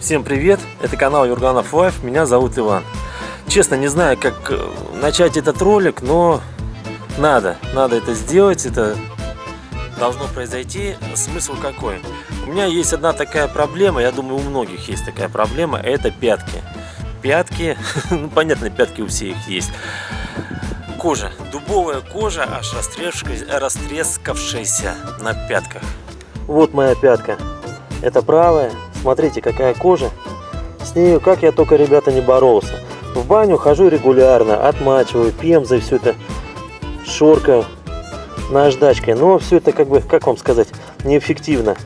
Всем привет, это канал Юрганов Лайф, меня зовут Иван. Честно, не знаю, как э, начать этот ролик, но надо, надо это сделать, это должно произойти. Смысл какой? У меня есть одна такая проблема, я думаю, у многих есть такая проблема, это пятки. Пятки, ну понятно, пятки у всех есть. Кожа, дубовая кожа, аж растрескавшаяся- растрескавшаяся на пятках. Вот моя пятка. Это правая. Смотрите, какая кожа. С нею, как я только, ребята, не боролся. В баню хожу регулярно, отмачиваю, пемзой все это шоркаю наждачкой. Но все это, как бы, как вам сказать, неэффективно.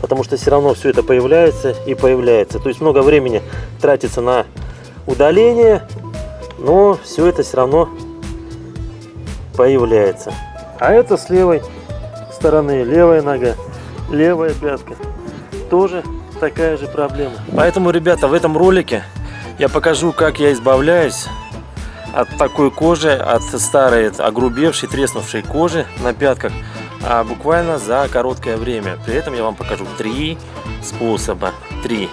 Потому что все равно все это появляется и появляется. То есть много времени тратится на удаление, но все это все равно появляется. А это с левой стороны, левая нога, левая пятка. Тоже такая же проблема. Поэтому, ребята, в этом ролике я покажу, как я избавляюсь от такой кожи, от старой, огрубевшей, треснувшей кожи на пятках, а буквально за короткое время. При этом я вам покажу три способа. Три.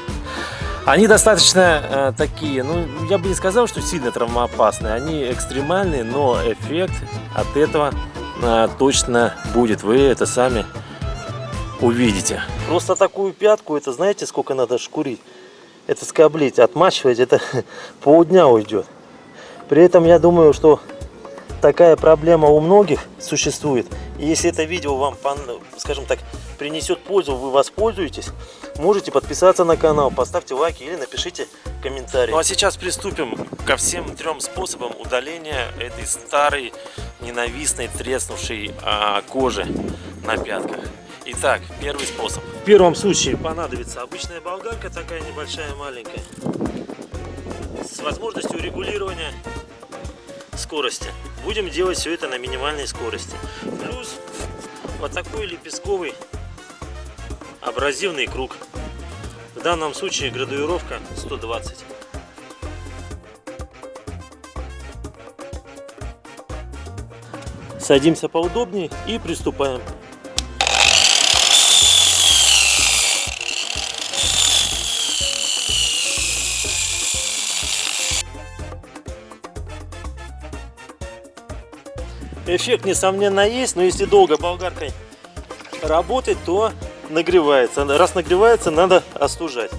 Они достаточно э, такие, ну, я бы не сказал, что сильно травмоопасные. Они экстремальные, но эффект от этого э, точно будет. Вы это сами увидите. Просто такую пятку, это знаете, сколько надо шкурить? Это скоблить, отмачивать, это полдня уйдет. При этом я думаю, что такая проблема у многих существует. И если это видео вам, скажем так, принесет пользу, вы воспользуетесь, можете подписаться на канал, поставьте лайки или напишите комментарий. Ну а сейчас приступим ко всем трем способам удаления этой старой, ненавистной, треснувшей а, кожи на пятках. Итак, первый способ. В первом случае понадобится обычная болгарка, такая небольшая, маленькая, с возможностью регулирования скорости. Будем делать все это на минимальной скорости. Плюс вот такой лепестковый абразивный круг. В данном случае градуировка 120. Садимся поудобнее и приступаем. Эффект, несомненно, есть, но если долго болгаркой работать, то нагревается. Раз нагревается, надо остужать.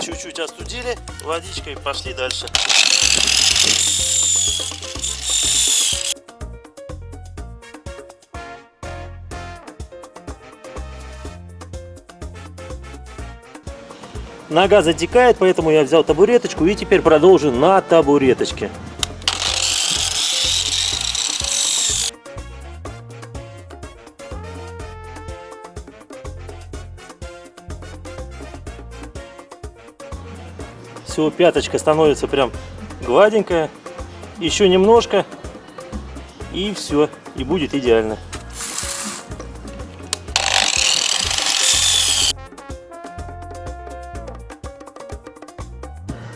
Чуть-чуть остудили водичкой, пошли дальше. Нога затекает, поэтому я взял табуреточку и теперь продолжу на табуреточке. Все, пяточка становится прям гладенькая. Еще немножко. И все. И будет идеально.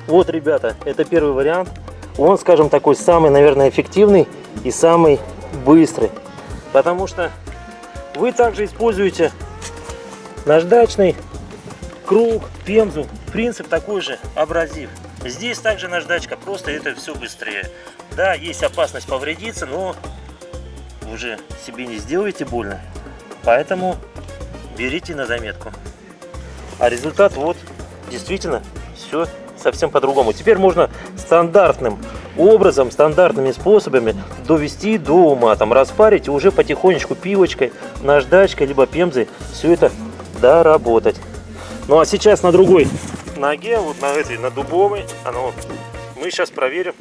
Вот, ребята, это первый вариант. Он, скажем, такой самый, наверное, эффективный и самый быстрый. Потому что вы также используете наждачный круг, пемзу. Принцип такой же, абразив. Здесь также наждачка, просто это все быстрее. Да, есть опасность повредиться, но уже себе не сделаете больно. Поэтому берите на заметку. А результат вот, действительно, все совсем по-другому. Теперь можно стандартным образом, стандартными способами довести до ума, там распарить и уже потихонечку пилочкой, наждачкой, либо пемзой все это доработать. Ну а сейчас на другой ноге, вот на этой, на дубовой, оно, мы сейчас проверим,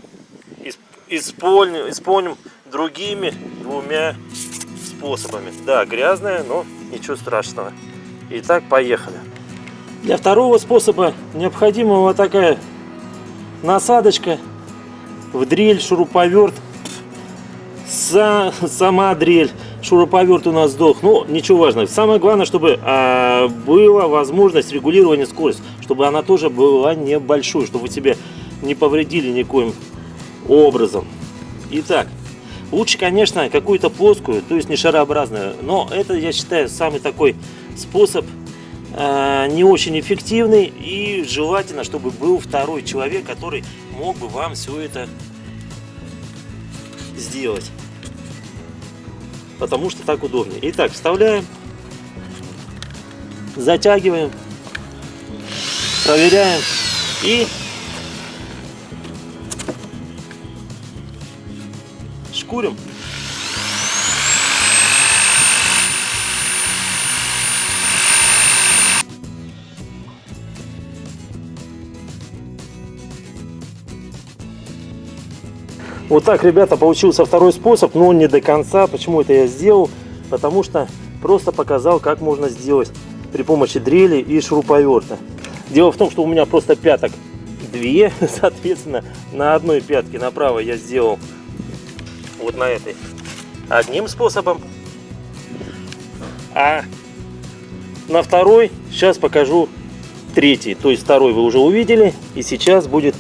исп- исполним, исполним другими двумя способами. Да, грязная, но ничего страшного. Итак, поехали. Для второго способа необходима вот такая насадочка в дрель, шуруповерт, Са- сама дрель, шуруповерт у нас сдох. Ну, ничего важного. Самое главное, чтобы а, была возможность регулирования скорости, чтобы она тоже была небольшой, чтобы вы себе не повредили никоим образом. Итак, лучше, конечно, какую-то плоскую, то есть не шарообразную, но это, я считаю, самый такой способ э, не очень эффективный и желательно, чтобы был второй человек, который мог бы вам все это сделать. Потому что так удобнее. Итак, вставляем, затягиваем, проверяем и шкурим. Вот так, ребята, получился второй способ, но не до конца. Почему это я сделал? Потому что просто показал, как можно сделать при помощи дрели и шуруповерта. Дело в том, что у меня просто пяток две, соответственно, на одной пятке направо я сделал вот на этой одним способом, а на второй сейчас покажу третий. То есть второй вы уже увидели, и сейчас будет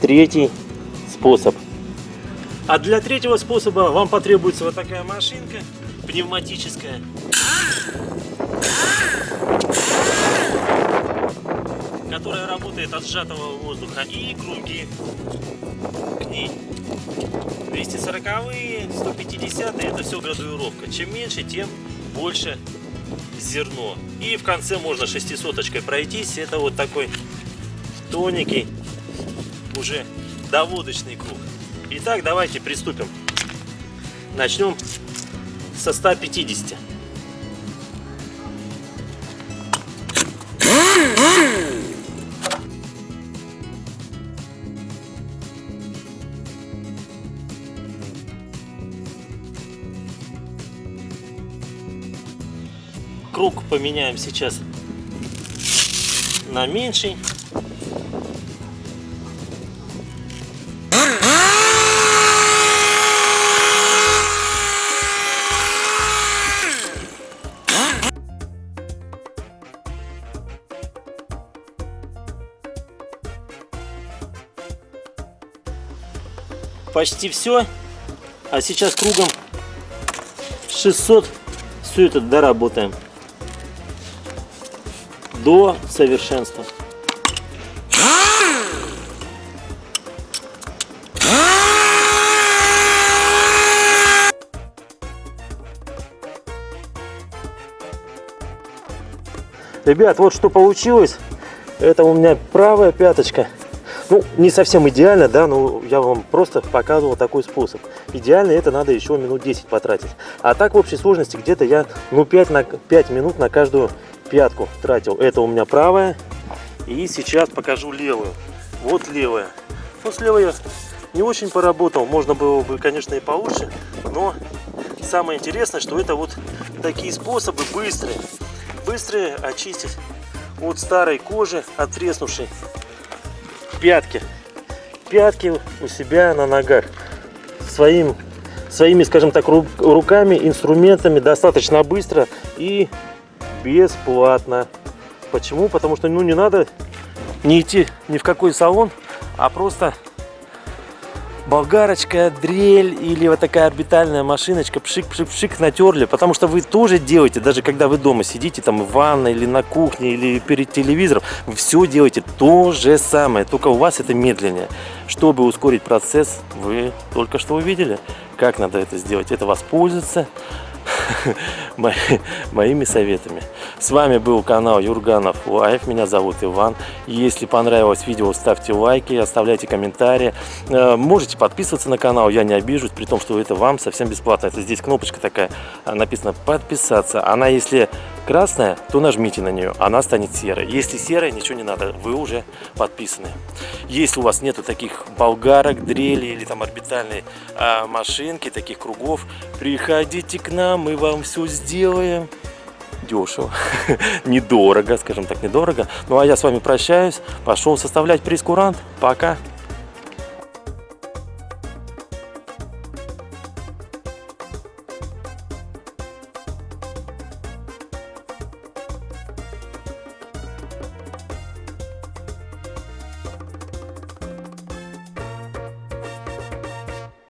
третий способ. А для третьего способа вам потребуется вот такая машинка пневматическая. Которая работает от сжатого воздуха и круги к ней. 240-е, 150 это все градуировка. Чем меньше, тем больше зерно. И в конце можно шестисоточкой пройтись. Это вот такой тоненький, уже доводочный круг. Итак, давайте приступим. Начнем со 150. Поменяем сейчас на меньший. Почти все. А сейчас кругом 600 все это доработаем до совершенства. Ребят, вот что получилось. Это у меня правая пяточка. Ну, не совсем идеально, да, но я вам просто показывал такой способ. Идеально это надо еще минут 10 потратить. А так в общей сложности где-то я, ну, 5, на, 5 минут на каждую пятку тратил. Это у меня правая. И сейчас покажу левую. Вот левая. Ну, с левой я не очень поработал. Можно было бы, конечно, и получше. Но самое интересное, что это вот такие способы быстрые. Быстрые очистить от старой кожи, от треснувшей пятки. Пятки у себя на ногах. Своим, своими, скажем так, руками, инструментами достаточно быстро и бесплатно. Почему? Потому что ну, не надо не идти ни в какой салон, а просто болгарочка, дрель или вот такая орбитальная машиночка, пшик-пшик-пшик натерли, потому что вы тоже делаете, даже когда вы дома сидите там в ванной или на кухне или перед телевизором, вы все делаете то же самое, только у вас это медленнее. Чтобы ускорить процесс, вы только что увидели, как надо это сделать. Это воспользоваться моими советами. С вами был канал Юрганов Лайф. Меня зовут Иван. Если понравилось видео, ставьте лайки, оставляйте комментарии. Э, можете подписываться на канал, я не обижусь, при том, что это вам совсем бесплатно. Это здесь кнопочка такая, э, написано подписаться. Она если красная, то нажмите на нее, она станет серой. Если серая, ничего не надо, вы уже подписаны. Если у вас нету таких болгарок, дрели или там орбитальной а, машинки, таких кругов, приходите к нам, мы вам все сделаем. Дешево, недорого, скажем так, недорого. Ну а я с вами прощаюсь, пошел составлять прескурант. Пока.